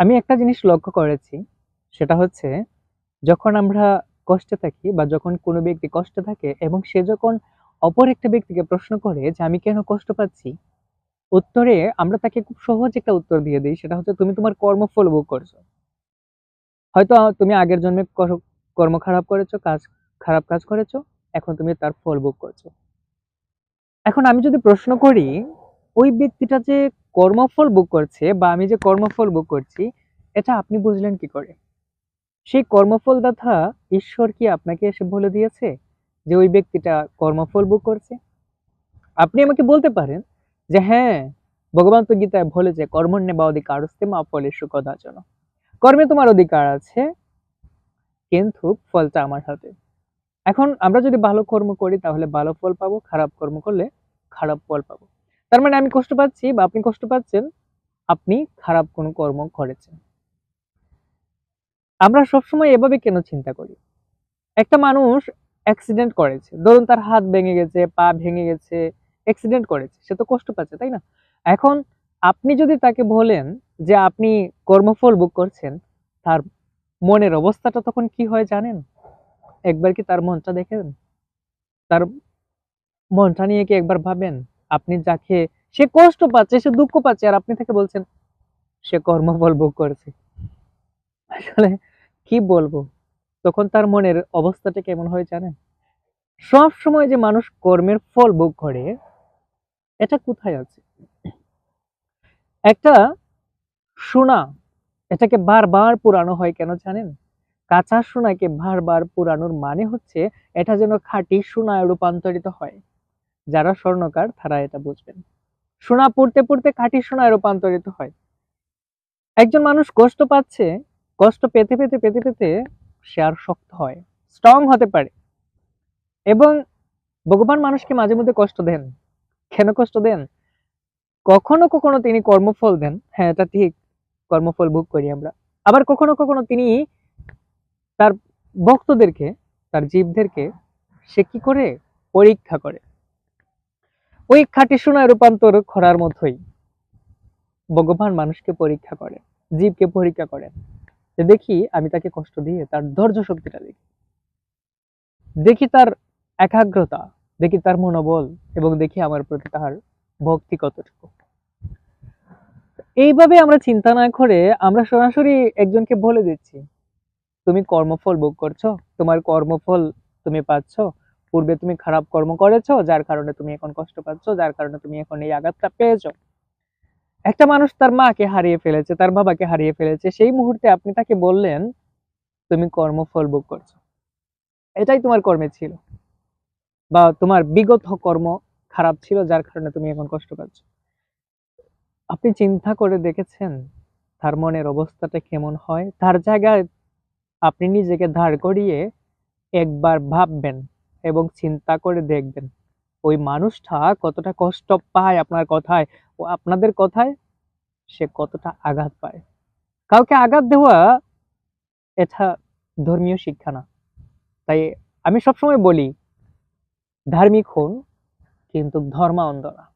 আমি একটা জিনিস লক্ষ্য করেছি, সেটা হচ্ছে যখন আমরা কষ্টে থাকি বা যখন কোনো ব্যক্তি কষ্টে থাকে এবং সে যখন অপর একটা ব্যক্তিকে প্রশ্ন করে যে, আমি কেন কষ্ট পাচ্ছি? উত্তরে আমরা তাকে খুব সহজ একটা উত্তর দিয়ে দিই, সেটা হচ্ছে, তুমি তোমার কর্মফল ভোগ করছ। হয়তো তুমি আগের জন্মে কর- কর্ম খারাপ করেছ, কাজ খারাপ কাজ করেছ, এখন তুমি তার ফল ভোগ করছ। এখন আমি যদি প্রশ্ন করি ওই ব্যক্তিটা যে কর্মফল ভোগ করছে বা আমি যে কর্মফল ভোগ করছি, এটা আপনি বুঝলেন কি করে? সেই কর্মফল দাতা ঈশ্বর কি আপনাকে এসে বলে দিয়েছে যে ওই ব্যক্তিটা কর্মফল ভোগ করছে? আপনি আমাকে বলতে পারেন যে হ্যাঁ ভগবান তো গীতায় বলেছে কর্মণ্যে বা অধিকার হস্তে মা ফলের সুকদাচন কর্মে তোমার অধিকার আছে, কিন্তু ফলটা আমার হাতে। এখন আমরা যদি ভালো কর্ম করি, তাহলে ভালো ফল পাবো, খারাপ কর্ম করলে খারাপ ফল পাবো। তার মানে আমি কষ্ট পাচ্ছি বা আপনি কষ্ট পাচ্ছেন, আপনি খারাপ কোনো কর্ম করেছেন। আমরা সবসময় এভাবে কেন চিন্তা করি? একটা মানুষ অ্যাক্সিডেন্ট করেছে, ধরুন তার হাত ভেঙে গেছে, পা ভেঙে গেছে অ্যাক্সিডেন্ট করেছে, সে তো কষ্ট পাচ্ছে, তাই না? এখন আপনি যদি তাকে বলেন যে আপনি কর্মফল বুক করছেন, তার মনের অবস্থাটা তখন কি হয় জানেন? একবার কি তার মনটা দেখেন? তার মনটা নিয়ে কি একবার ভাবেন? আপনি যাকে সে কষ্ট পাচ্ছে, সে দুঃখ পাচ্ছে, আর আপনি থেকে বলছেন, সে কর্মফল ভোগ করেছে। আসলে কি বলব? তখন তার মনের অবস্থাটা কেমন হয় জানেন? সব সময় যে মানুষ কর্মের ফল ভোগ করে, এটা কোথায় আছে? একটা সোনা, এটাকে বারবার পুরানো হয় কেন জানেন? কাঁচা সোনাকে বারবার পুরানোর মানে হচ্ছে, এটা যেন খাঁটি সোনায় রূপান্তরিত হয়। যারা স্বর্ণকার, তারা এটা বুঝবেন। সোনা পড়তে পড়তে খাঁটি সোনায় রূপান্তরিত হয়। একজন মানুষ কষ্ট পাচ্ছে, কষ্ট পেতে পেতে পেতে পেতে সে আর শক্ত হয় স্ট্রং হতে পারে। এবং ভগবান মানুষকে মাঝে মধ্যে কষ্ট দেন। কেন কষ্ট দেন? কখনো কখনো তিনি কর্মফল দেন। হ্যাঁ এটা ঠিক। কর্মফল ভোগ করি আমরা। আবার কখনো কখনো তিনি তার ভক্তদেরকে, তার জীবদেরকে সে কি করে? পরীক্ষা করে। ওই খাঁটি সোনায় রূপান্তর করার মতোই। ভগবান মানুষকে পরীক্ষা করে জীবকে পরীক্ষা করেন। যে দেখি আমি তাকে কষ্ট দিয়ে তার ধৈর্য শক্তিটা দেখি। দেখি তার একাগ্রতা, দেখি তার মনোবল এবং দেখি আমার প্রতি তাহার ভক্তি কতটুকু। এইভাবে আমরা চিন্তা না করে আমরা সরাসরি একজনকে বলে দিচ্ছি, তুমি কর্মফল ভোগ করছ? তোমার কর্মফল তুমি পাচ্ছ? পূর্বে তুমি খারাপ কর্ম করেছ, যার কারণে তুমি এখন কষ্ট পাচ্ছ, যার কারণে তুমি এখন এই আঘাতটা পেয়েছ। একটা মানুষ তার মাকে হারিয়ে ফেলেছে, তার বাবাকে হারিয়ে ফেলেছে, সেই মুহূর্তে আপনি তাকে বললেন, তুমি কর্মফল ভোগ করছ। এটাই তোমার কর্মে ছিল। বা তোমার বিগত কর্ম খারাপ ছিল, যার কারণে তুমি এখন কষ্ট পাচ্ছ। আপনি চিন্তা করে দেখেছেন, তার মনের অবস্থাটা কেমন হয়? তার জায়গায় আপনি নিজেকে দাঁড় করিয়ে একবার ভাববেন এবং চিন্তা করে দেখবেন, ওই মানুষটা কতটা কষ্ট পায় আপনার কথায় ও আপনাদের কথায়, সে কতটা আঘাত পায়। কাউকে আঘাত দেওয়া এটা ধর্মীয় শিক্ষা না। তাই আমি সবসময় বলি, ধার্মিক হন, কিন্তু ধর্মান্ধ না